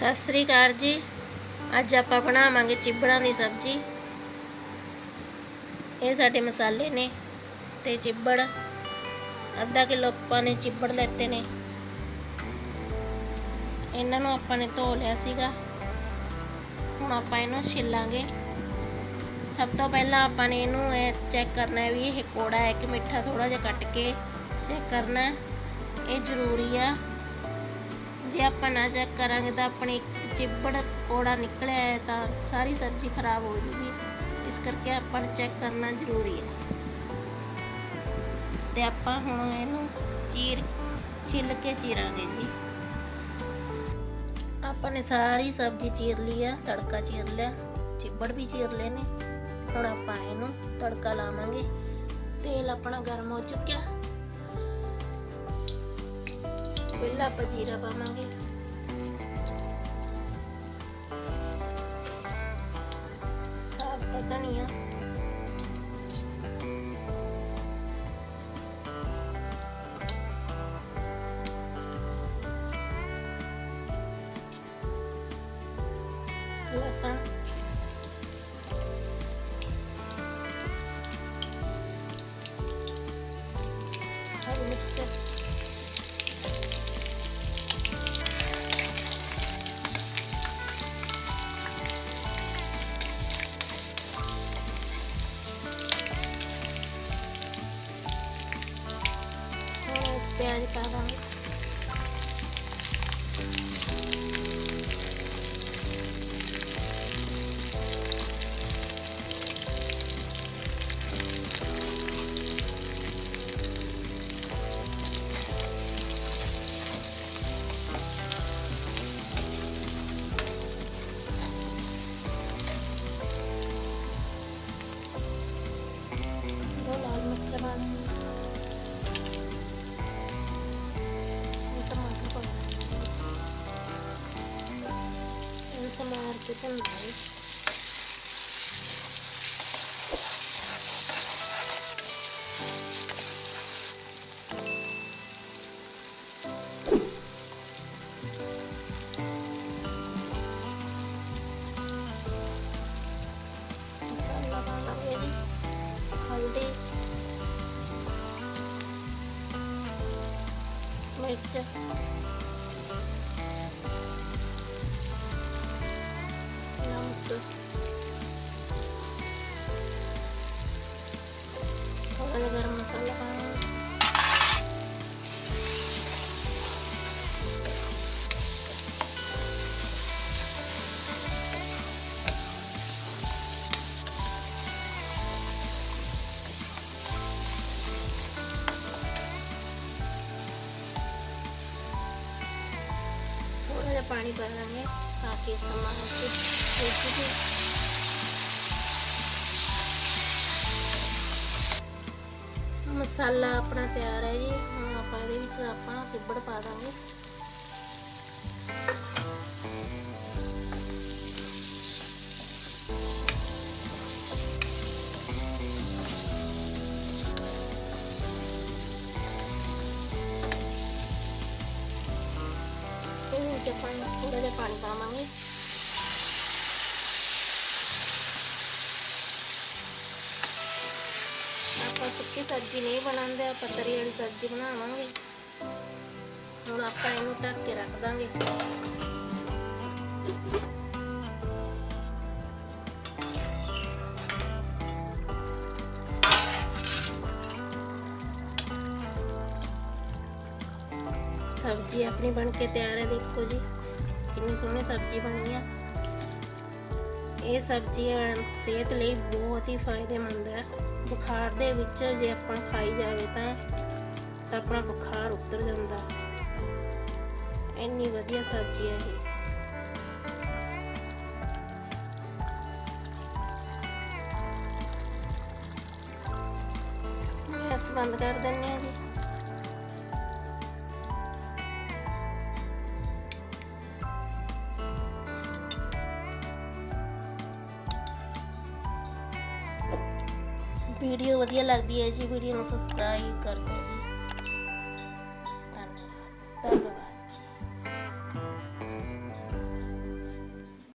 ਸਤਿ ਸ੍ਰੀ ਅਕਾਲ ਜੀ। ਅੱਜ ਆਪਾਂ ਬਣਾਵਾਂਗੇ ਚਿੱਬੜਾਂ ਦੀ ਸਬਜ਼ੀ। ਇਹ ਸਾਡੇ ਮਸਾਲੇ ਨੇ ਤੇ ਚਿੱਬੜ। ਅੱਧਾ ਕਿਲੋ ਆਪਾਂ ਨੇ ਚਿੱਬੜ ਲੈਤੇ ਨੇ। ਇਹਨਾਂ ਨੂੰ ਆਪਾਂ ਨੇ ਧੋ ਲਿਆ ਸੀਗਾ। ਹੁਣ ਆਪਾਂ ਇਹਨੂੰ ਛਿੱਲਾਂਗੇ। ਸਭ ਤੋਂ ਪਹਿਲਾਂ ਆਪਾਂ ਨੇ ਇਹਨੂੰ ਇਹ ਚੈੱਕ ਕਰਨਾ ਹੈ ਵੀ ਇਹ ਕੋੜਾ ਹੈ ਕਿ ਮਿੱਠਾ ਥੋੜਾ ਜਿਹਾ ਕੱਟ ਕੇ ਚੈੱਕ ਕਰਨਾ। ਇਹ ਜ਼ਰੂਰੀ ਆ। ਜੇ ਆਪਾਂ ਨਾ ਚੈੱਕ ਕਰਾਂਗੇ ਤਾਂ ਆਪਣੇ ਇੱਕ ਚਿੱਬੜ ਕੋੜਾ ਨਿਕਲਿਆ ਹੈ ਤਾਂ ਸਾਰੀ ਸਬਜ਼ੀ ਖਰਾਬ ਹੋ ਜੂਗੀ। ਇਸ ਕਰਕੇ ਆਪਾਂ ਨੂੰ ਚੈੱਕ ਕਰਨਾ ਜ਼ਰੂਰੀ ਹੈ। ਤੇ ਆਪਾਂ ਹੁਣ ਇਹਨੂੰ ਚੀਰ, ਛਿੱਲ ਕੇ ਚੀਰਾਂਗੇ ਜੀ। ਆਪਾਂ ਨੇ ਸਾਰੀ ਸਬਜ਼ੀ ਚੀਰ ਲਈ ਆ, ਤੜਕਾ ਚੀਰ ਲਿਆ, ਚਿੱਬੜ ਵੀ ਚੀਰ ਲਏ ਨੇ। ਹੁਣ ਆਪਾਂ ਇਹਨੂੰ ਤੜਕਾ ਲਾਵਾਂਗੇ। ਤੇਲ ਆਪਣਾ ਗਰਮ ਹੋ ਚੁੱਕਿਆ। ਪਹਿਲਾਂ ਆਪਾਂ ਜੀਰਾ ਪਾਵਾਂਗੇ। ਸਾਬਤ ਧਨੀਆ। ਲਸਣ। ਪਿਆਜ਼ ਪਾ ਦਾਂਗੇ ਦੋ подобається. ਥੋੜਾ ਜਿਹਾ ਪਾਣੀ ਪਾ ਦਾਂਗੇ ਤਾਂ ਕਿ ਸਮਾਨ ਤੇ ਰਿੱਝ ਜੇ ਮਸਾਲਾ ਆਪਣਾ ਤਿਆਰ ਹੈ ਜੀ ਹੁਣ ਆਪਾਂ ਇਹਦੇ ਵਿੱਚ ਆਪਾਂ ਚਿੱਬੜ ਪਾ ਦਾਂਗੇ ਵਿੱਚ ਆਪਾਂ ਥੋੜਾ ਜਿਹਾ ਪਾਣੀ ਪਾਵਾਂਗੇ ਆਪਾਂ ਸੁੱਕੀ ਸਬਜ਼ੀ ਨਹੀਂ ਬਣਾਉਂਦੇ, ਆਪਾਂ ਤਰੀ ਵਾਲੀ ਸਬਜ਼ੀ ਬਣਾਵਾਂਗੇ। ਹੁਣ ਆਪਾਂ ਇਹਨੂੰ ਢੱਕ ਕੇ ਰੱਖ ਦਾਂਗੇ। ਸਬਜ਼ੀ ਆਪਣੀ ਬਣ ਕੇ ਤਿਆਰ ਹੈ, ਦੇਖੋ ਜੀ। ਕਿੰਨੀ ਸੋਹਣੀ ਸਬਜ਼ੀ ਬਣੀ ਆ। ਇਹ ਸਬਜ਼ੀਆਂ ਸਿਹਤ ਲਈ ਬਹੁਤ ਹੀ ਫਾਇਦੇਮੰਦ ਹੈ। ਬੁਖਾਰ ਦੇ ਵਿੱਚ ਜੇ ਆਪਾਂ ਖਾਈ ਜਾਵੇ ਤਾਂ ਤਾਂ ਆਪਣਾ ਬੁਖਾਰ ਉਤਰ ਜਾਂਦਾ। ਇੰਨੀ ਵਧੀਆ ਸਬਜ਼ੀ ਹੈ ਇਹ। ਗੈਸ ਬੰਦ ਕਰ ਦਿੰਨੇ ਆ ਜੀ। ਵੀਡੀਓ ਵਧੀਆ ਲੱਗਦੀ ਹੈ ਜੀ ਵੀਡੀਓ ਨੂੰ ਸਬਸਕ੍ਰਾਈਬ ਕਰ ਦਿਓ ਜੀ। ਧੰਨਵਾਦ ਧੰਨਵਾਦ।